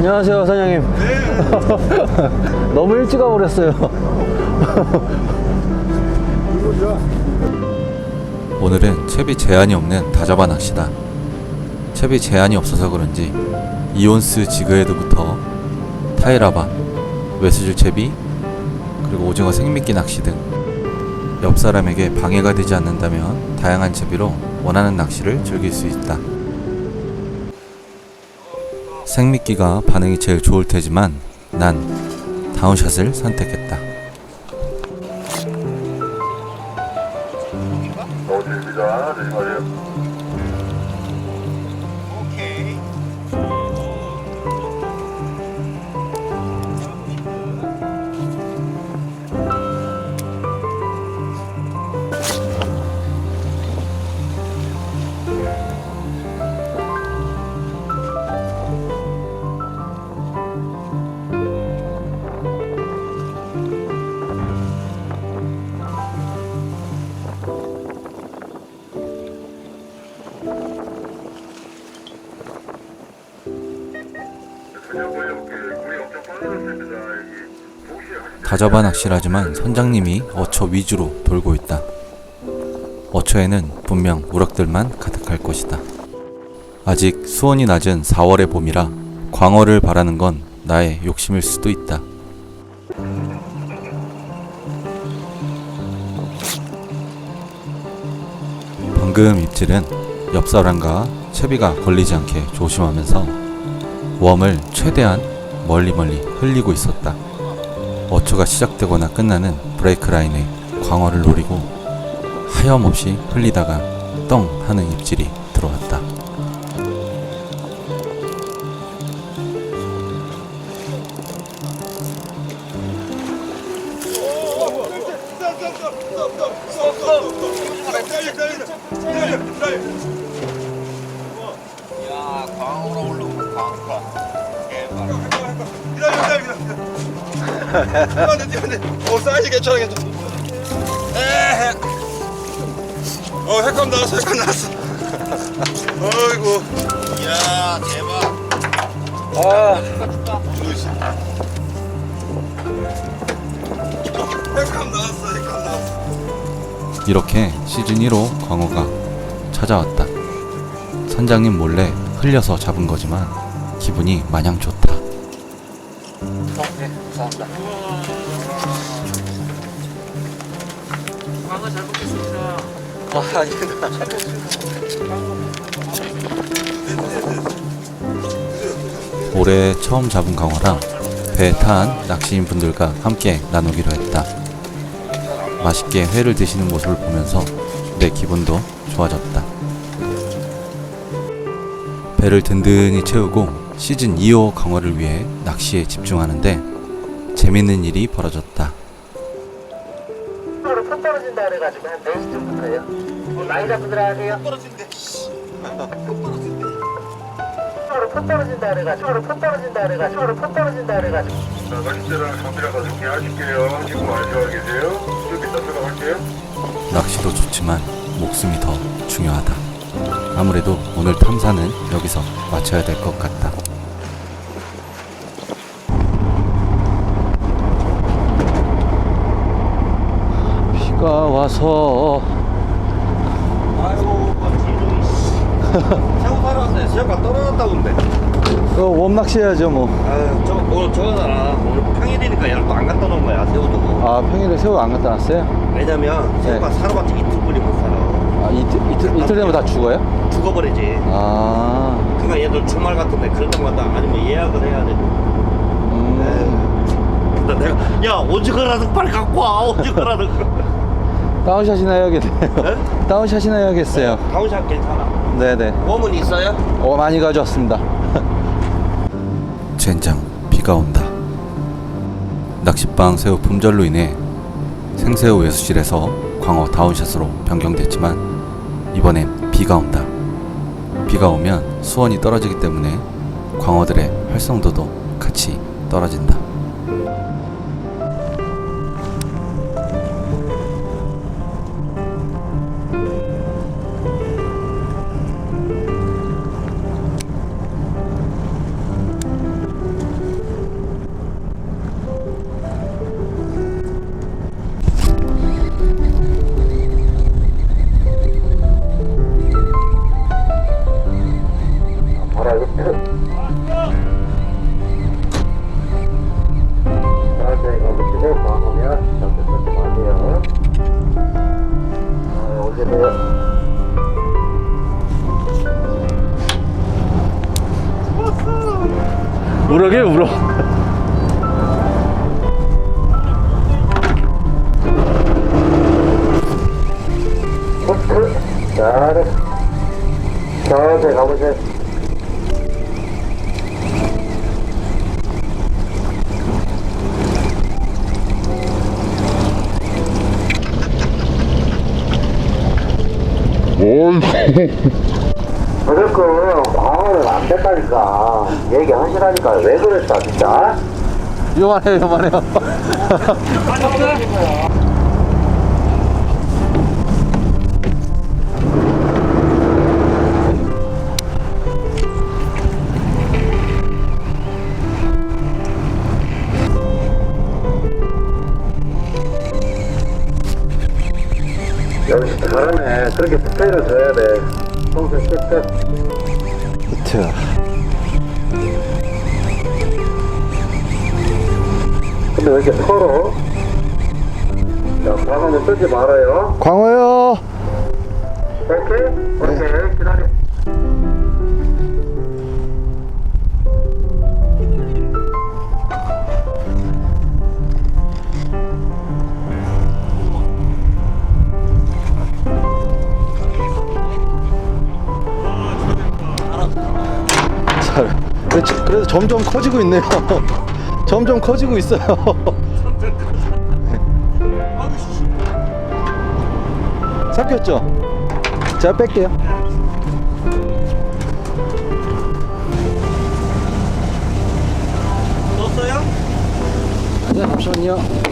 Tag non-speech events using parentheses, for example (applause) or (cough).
안녕하세요, 사장님. (laughs) 너무 일찍 와버렸어요. (laughs) 오늘은 채비 제한이 없는 다자바 낚시다. 채비 제한이 없어서 그런지 이온스 지그헤드부터 타이라바, 외수줄 채비, 그리고 오징어 생미끼 낚시 등 옆 사람에게 방해가 되지 않는다면 다양한 채비로 원하는 낚시를 즐길 수 있다. 생미끼가 반응이 제일 좋을 테지만 난 다운샷을 선택했다. 다자바 낚시라지만 선장님이 어초 위주로 돌고 있다. 어초에는 분명 우럭들만 가득할 것이다. 아직 수온이 낮은 4월의 봄이라 광어를 바라는 건 나의 욕심일 수도 있다. 방금 입질은 옆 사람과 채비가 걸리지 않게 조심하면서 웜을 최대한 멀리 멀리 흘리고 있었다. 어초가 시작되거나 끝나는 브레이크 라인에 광어를 노리고 하염없이 흘리다가 떵 하는 입질이 들어왔다. 야, 광어로 올라오면 광어가 대박. 어, 사이즈 괜찮아, 괜찮아. 에헤. 어, 핵감 나왔어, 핵감 나왔어. 어이구. 야, 대박. 아. 핵감 나왔어, 핵감 나왔어. 이렇게 시즌 1호 광어가 찾아왔다. 선장님 몰래 흘려서 잡은 거지만 기분이 마냥 좋다. 올해 처음 잡은 광어라 배에 탄 낚시인 분들과 함께 나누기로 했다. 맛있게 회를 드시는 모습을 보면서 내 기분도 좋아졌다. 배를 든든히 채우고 시즌 2호 강화를 위해 낚시에 집중하는데 재밌는 일이 벌어졌다. 푹 떨어진다 그래가지고 한 4시쯤부터요. 많이 잡고 들어가세요. 떨어진대. 으로 푹 떨어진다 그래가지고 푹 떨어진다 그래가지고 푹 떨어진다 그래가지고 자, 낚싯대랑 장비랑 다 준비하실게요. 지금 많이 들어가 계세요. 좀 이따 들어갈게요. 낚시도 좋지만 목숨이 더 중요하다. 아무래도 오늘 탐사는 여기서 마쳐야 될 것 같다. 비가 와서 아이고. 새우 사러 왔어요. 새우가 떨어졌다던데. 그 웜낚시 해야죠, 뭐. 아유, 저, 오늘 저거잖아. 오늘 평일이니까 얘를 또안 갖다 놓은 거야, 새우도. 아, 평일에 새우 안 갖다 놨어요? 왜냐면 새우가 사러봤자 이틀 뿐이 못 살아. 아, 이틀, 이틀, 이틀 되면 다 죽어요? 죽어버리지. 아, 그러니까 얘들 주말 같은데 그럴 때마다 아니면 예약을 해야 돼. 음. 근데 내가 야 오징어라도 빨리 갖고 와 오징어라도. (laughs) 다운샷이나 해야겠네요. (laughs) 다운샷이나 해야겠어요. 다운샷 괜찮아. 네네. 웜은 있어요? 어, 많이 가져왔습니다. (laughs) 젠장 비가 온다. 낚싯방 새우 품절로 인해 생새우 외수실에서 광어 다운샷으로 변경됐지만 이번엔 비가 온다. 비가 오면 수온이 떨어지기 때문에 광어들의 활성도도 같이 떨어진다. 잘해. 천천히 가보세요. 무조건 방어는 안 됐다니까. 얘기하시라니까. 왜 그랬다, 진짜? 요만해요, 요만해요. 역시 잘하네. 그렇게 스페인을 줘야 돼. 평소에 스페인. 자, 근데 왜 이렇게 털어? 자, 방어는 쓰지 말아요. 광어요. 오케이? 오케이. 잘. 그래도 점점 커지고 있네요. (laughs) 점점 커지고 있어요. (laughs) 삭혔죠? 제가 뺄게요. 떴어요? 네, 잠시만요.